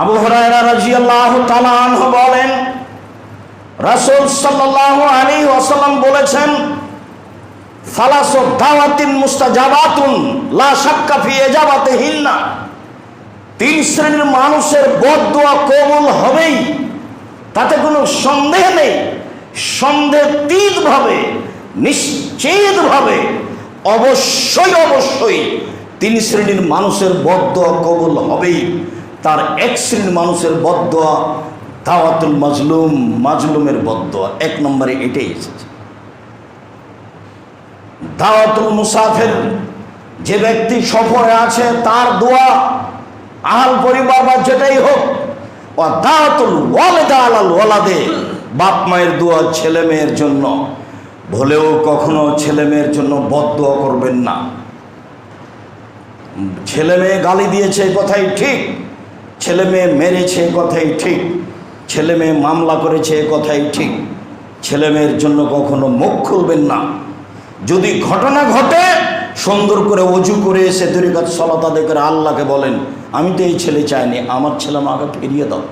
আবু রাজিয়াল্লাহু বলেন, রাসূল সাল্লাল্লাহু আলাইহি বলেছেন ফালাসু দাওয়াতিন তিন শ্রেণির মানুষের বদদোয়া কবুল হবেই, তাতে কোনো সন্দেহ নেই। সন্দেহতীত ভাবে নিশ্চিত ভাবে অবশ্যই অবশ্যই তিন শ্রেণির মানুষের বদদোয়া কবুল হবেই। তার এক শ্রেণির মানুষের বদদোয়া, দাওয়াতুল মাজলুম, মাজলুমের বদদোয়া। এক নম্বরে এটাই এসেছে। দাওয়াতুল মুসাফির, যে ব্যক্তি সফরে আছে, তার দোয়া আহাল পরিবার বা যেটাই হোক ও দাওয়াতুল ওয়ালেদা আলাল ওয়ালাদে, বাপ মায়ের দোয়া ছেলে মেয়ের জন্য। ভুলেও কখনো ছেলে মেয়ের জন্য বদ দোয়া করবেন না। ছেলে মেয়ে গালি দিয়েছে এ কথাই ঠিক। ছেলে মেয়ে মেরেছে কথাই ঠিক। ছেলে মেয়ে মামলা করেছে কথাই ঠিক। ছেলে মেয়ের জন্য কখনো মুখ খুলবেন না। যদি ঘটনা ঘটে, সুন্দর করে অজু করে এসে তরিকাত সলাত আদায় করে আল্লাহকে বলেন, আমি তো এই ছেলে চাইনি, আমার ছেলে আমাকে ফিরিয়ে দাও।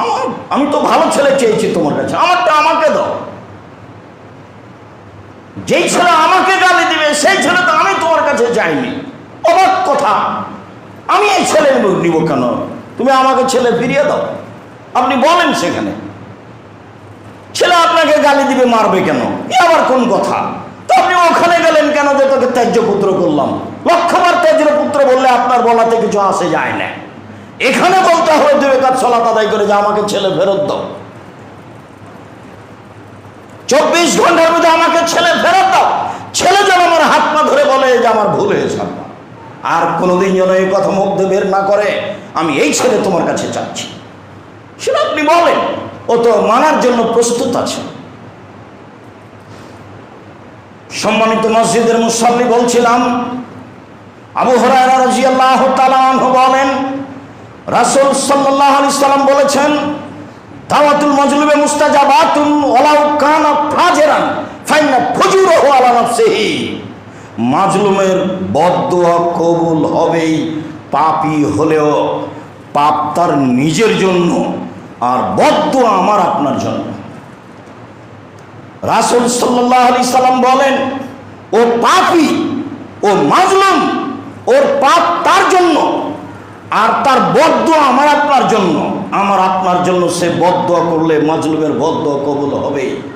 আমার, আমি তো ভালো ছেলে চেয়েছি তোমার কাছে, আমারটা আমাকে দাও। যেই ছেলে আমাকে গালি দিবে, সেই ছেলে তো আমি তোমার কাছে যাইনি অবাক কথা আমি এই ছেলে কেন? তুমি আমাকে ছেলে ফিরিয়ে দাও। আপনি বলেন সেখানে। ছেলে আপনাকে গালি দিবে, মারবে কেন? এ আবার কোন কথা? তো আপনি ওখানে গেলেন কেন যে তোকে ত্যায্য পুত্র করলাম? লক্ষবার ত্যায্য পুত্র বললে আপনার বলাতে কিছু আসে যায় না। এখানে বলতে হবে, দুই কাজ সলাত আদায় করে যে আমাকে ছেলে ফেরত দাও। চব্বিশ ঘণ্টার মধ্যে আমাকে ছেলে ফেরত দাও। ছেলে যেন আমার হাত পা ধরে বলে যে আমার ভুল হয়েছে। আব্বা। আর কোনোদিন যেন এই কথা মুখ দিয়ে বের না করে, আমি এই ছেলে তোমার কাছে চাচ্ছি। সেটা আপনি বলেন, ও তো মানার জন্য প্রস্তুত আছে। সম্মানিত মসজিদের মুসাল্লি বলছিলাম, আবু হরায়রা রাজিয়াল্লাহ তাআলা বলেন, রাসূল সাল্লাল্লাহু আলাইহি সাল্লাম বলেছেন, দাওয়াতুল মাজলুবে মুস্তাজাবাতুন ওয়ালাউ কানা ফাজেরান, ফাইন্না ফুজুরহু আলা নাফসিহি। মাজলুমের বদদোয়া কবুল হবেই, পাপি হলেও পাপ তার নিজের জন্য আর বদদোয়া আমার আপনার জন্য। রাসূল সাল্লাল্লাহু আলাইহি সাল্লাম বলেন, ও পাপি, ও মাজলুম, ওর পাপ তার জন্য আর তার বদ্ধ আমার আপনার জন্য। আমার আপনার জন্য সে বদ্ধ করলে মাজলুমের বদ্ধ কবুল হবে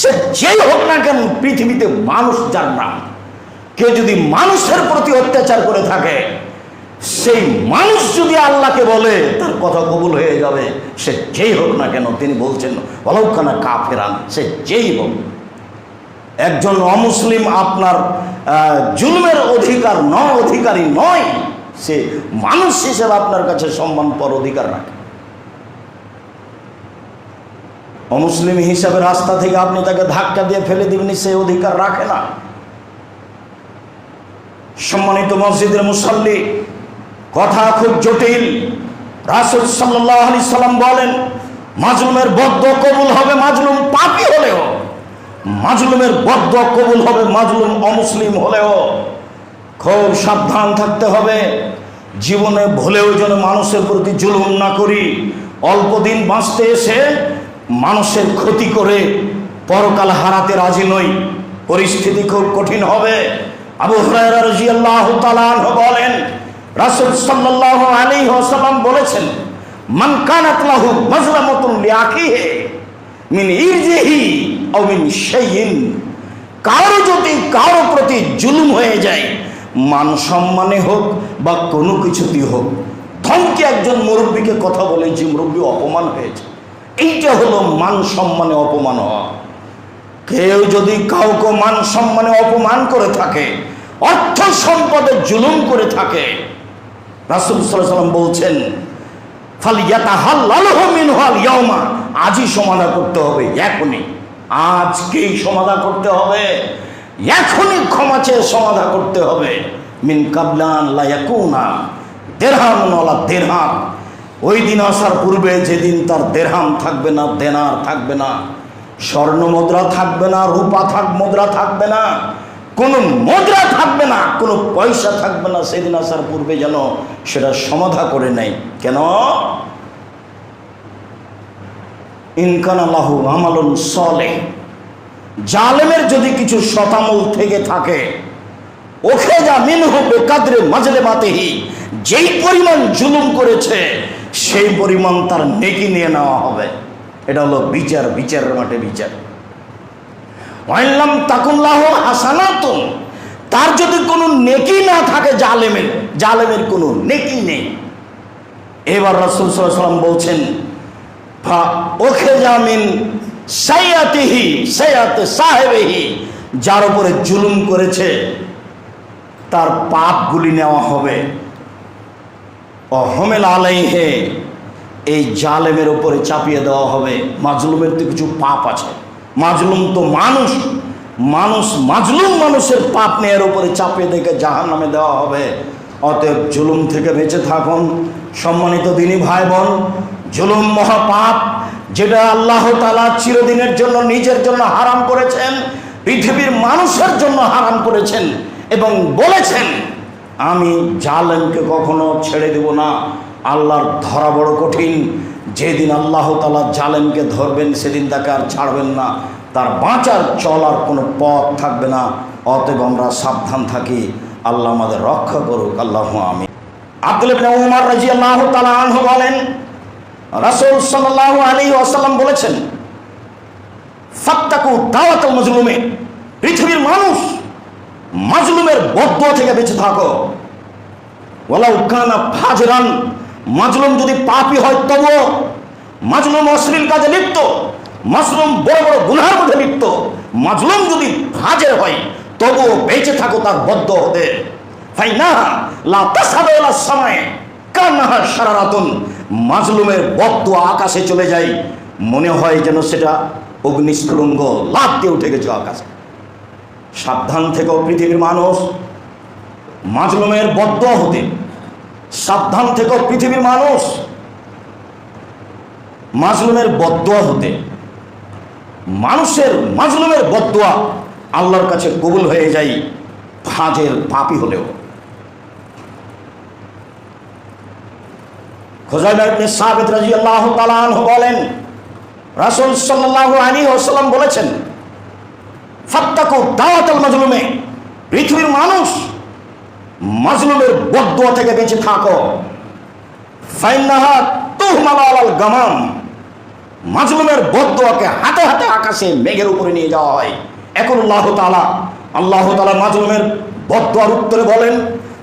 সে যেই হোক না কেন পৃথিবীতে মানুষ যার নাম, কেউ যদি মানুষের প্রতি অত্যাচার করে থাকে, সেই মানুষ যদি আল্লাহকে বলে, তার কথা কবুল হয়ে যাবে। সে যেই হোক না কেন, তিনি বলছেন অলৌকানা কা ফেরান সে যেই হোক। একজন অমুসলিম আপনার জুলুমের অধিকার ন অধিকারী নয়, সে মানুষ হিসেবে আপনার কাছে সম্মান পর অধিকার রাখে। অমুসলিম হিসাবে রাস্তা থেকে আপনি তাকে ধাক্কা দিয়ে ফেলে দিবেন, সে অধিকার রাখে না। সম্মানিত মসজিদের মুসল্লি, কথা খুব জটিল। রাসুল সাল্লাহ আলি সাল্লাম বলেন, মাজলুমের বদ্ধ কবুল হবে মাজলুম পাপি হলেও, মাজলুমের বদ্ধ কবুল হবে মাজলুম অমুসলিম হলেও। খুব সাবধান থাকতে হবে। জীবনে ভুলেও যেন মানুষের প্রতি জুলুম না করি। অল্প দিন বাঁচতে এসে মানুষের ক্ষতি করে পরকাল হারাতে রাজি নই। পরিস্থিতি খুব কঠিন হবে। আবু আনহু বলেন, রাসূল সাল্লাল্লাহু আলাইহি ওয়াসাল্লাম বলেছেন, মান মিন কারও যদি প্রতি জুলুম হয়ে যায়, মান সম্মানে হোক বা কোনো কিছুতেই হোক, ধমকে একজন মুরব্বীকে কথা বলে যে মুরব্বী অপমান হয়েছে। এইটা হলো মান সম্মানে অপমান হওয়া কেউ যদি কাউকে মান সম্মানে অপমান করে থাকে অর্থ সম্পদে জুলুম করে থাকে রাসুল সাল্লাম বলছেন আজই সমাধান করতে হবে এখনই। আজকেই সমাধান করতে হবে এখনই ক্ষমা চেয়ে সমাধান করতে হবে। মিন কাবলান লায়াকুনা দেরহাম নলা দেরহাম ওই দিন আসার পূর্বে যেদিন তার দেহাম থাকবে না, দেনার থাকবে না, স্বর্ণ মুদ্রা থাকবে না, রূপা থাক, মুদ্রা থাকবে না, কোনো মুদ্রা থাকবে না, কোনো পয়সা থাকবে না, সেদিন আসার পূর্বে যেন সেটা সমাধা করে নেয়। কেন? ইনকান আল্লাহ আমালুন সলে জালেমের যদি কিছু শতামূল থেকে থাকে, ওখে যা মিনহ বেকাদরে মাজলে মাতেহি যেই পরিমাণ জুলুম করেছে সেই পরিমাণ তার নেকি নিয়ে নেওয়া হবে। এটা হলো বিচার, বিচারের মাঠে বিচার। তাকুল্লাহ হাসানাতুন। তার যদি কোনো নেকি না থাকে জালেমের জালেমের কোনো নেকি নেই। এবার রাসূল সাল্লাম বলছেন ওখে জামিন সাইয়াতিহি, সাইয়াতে সাহেবেহি। যার উপরে জুলুম করেছে, তার পাপগুলি নেওয়া হবে। অহমেল আলাইহে, এই জালেমের উপরে চাপিয়ে দেওয়া হবে। মাজলুমের তো কিছু পাপ আছে। মাজলুম তো মানুষ। মানুষ মাজলুম মানুষের পাপ নেয়ের উপরে চাপিয়ে দেখে জাহান নামে দেওয়া হবে। অতএব জুলুম থেকে বেঁচে থাকুন। সম্মানিত দিনী ভাই বোন জুলুম মহাপাপ, যেটা আল্লাহ তালা চিরদিনের জন্য নিজের জন্য হারাম করেছেন, পৃথিবীর মানুষের জন্য হারাম করেছেন এবং বলেছেন। আমি জালেমকে কখনো ছেড়ে দেব না। আল্লাহর ধরা বড় কঠিন। যেদিন আল্লাহ তালা জালেমকে ধরবেন, সেদিন তাকে আর ছাড়বেন না। তার বাঁচার চলার কোনো পথ থাকবে না। অতএব আমরা সাবধান থাকি। আল্লাহ আমাদের রক্ষা করুক। আল্লাহ আমি আব্দুল উমর রাদিয়াল্লাহু তাআলা আনহু বলেন, রাসূল সাল্লাল্লাহু আলাইহি ওয়াসাল্লাম বলেছেন, ফাত্তাকু দাওয়াতুল মাজলুমে পৃথিবীর মানুষ মাজলুমের বদুয়া থেকে বেঁচে থাকো। ওয়ালাউ কানা ফাজরান, মাজলুম যদি পাপি হয় তবুও মাজলুম অশ্লীল কাজে লিপ্ত, মাজলুম বড় বড় গুনার মধ্যে লিপ্ত, মাজলুম যদি ফাজের হয় তবুও বেঁচে থাকো তার বদ্ধ হতে। ফাইনা লা তাসাদু সামায়ে কান্নাহা সারারাতুন মাজলুমের বদুয়া আকাশে চলে যায় মনে হয় যেন সেটা অগ্নিস্ফুলঙ্গ লাভ দিয়ে উঠে গেছে আকাশে। সাবধান থেকেও পৃথিবীর মানুষ। মাজলুমের বদ্ধ হতে। সাবধান থেকেও পৃথিবীর মানুষ। মাজলুমের বদুয়া হতে। মানুষের, মাজলুমের বদুয়া আল্লাহর কাছে কবুল হয়ে যায় ফাজের পাপি হলেও। তাআলা আনহু বলেন, রাসূল সাল্লাল্লাহু আলাইহি ওয়াসাল্লাম বলেছেন ফাত্তাকু দাওয়াতাল মাজলুমে। পৃথিবীর মানুষ মাজলুমের বদুয়া থেকে বেঁচে থাকো। ফাইন্নাহা তুহমাল আলাল গামাম। মাজলুমের বদুয়াকে হাতে হাতে আকাশে মেঘের উপরে নিয়ে যাওয়া হয় এখন আল্লাহ তাআলা, আল্লাহ তালা মাজলুমের বদুয়ার উত্তরে বলেন,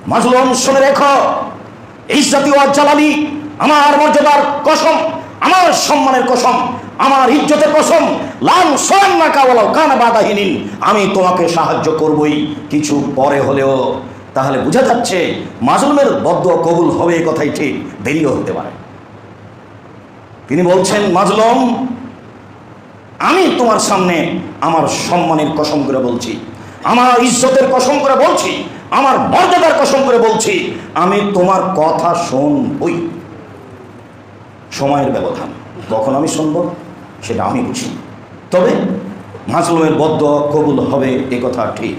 মাজলুম, শুনে রেখো, ইজ্জতি ওয়া জালালি আমার মর্যাদার কসম, আমার সম্মানের কসম আমার ইজ্জতের কসম লাম সোয়ান্না কাওয়ালাও কানা বাদাহীনিন আমি তোমাকে সাহায্য করবই কিছু পরে হলেও। তাহলে বোঝা যাচ্ছে মাজলুমের বদ্ধ কবুল হবে এ কথাই ঠিক, দেরিও হতে পারে। তিনি বলছেন, মাজলম, আমি তোমার সামনে আমার সম্মানের কসম করে বলছি, আমার ইজ্জতের কসম করে বলছি, আমার মর্যাদার কসম করে বলছি, আমি তোমার কথা শুনবই। সময়ের ব্যবধান, কখন আমি শুনব? সেটা আমি বুঝি। তবে মাসলুমের বদ্ধ কবুল হবে এ কথা ঠিক।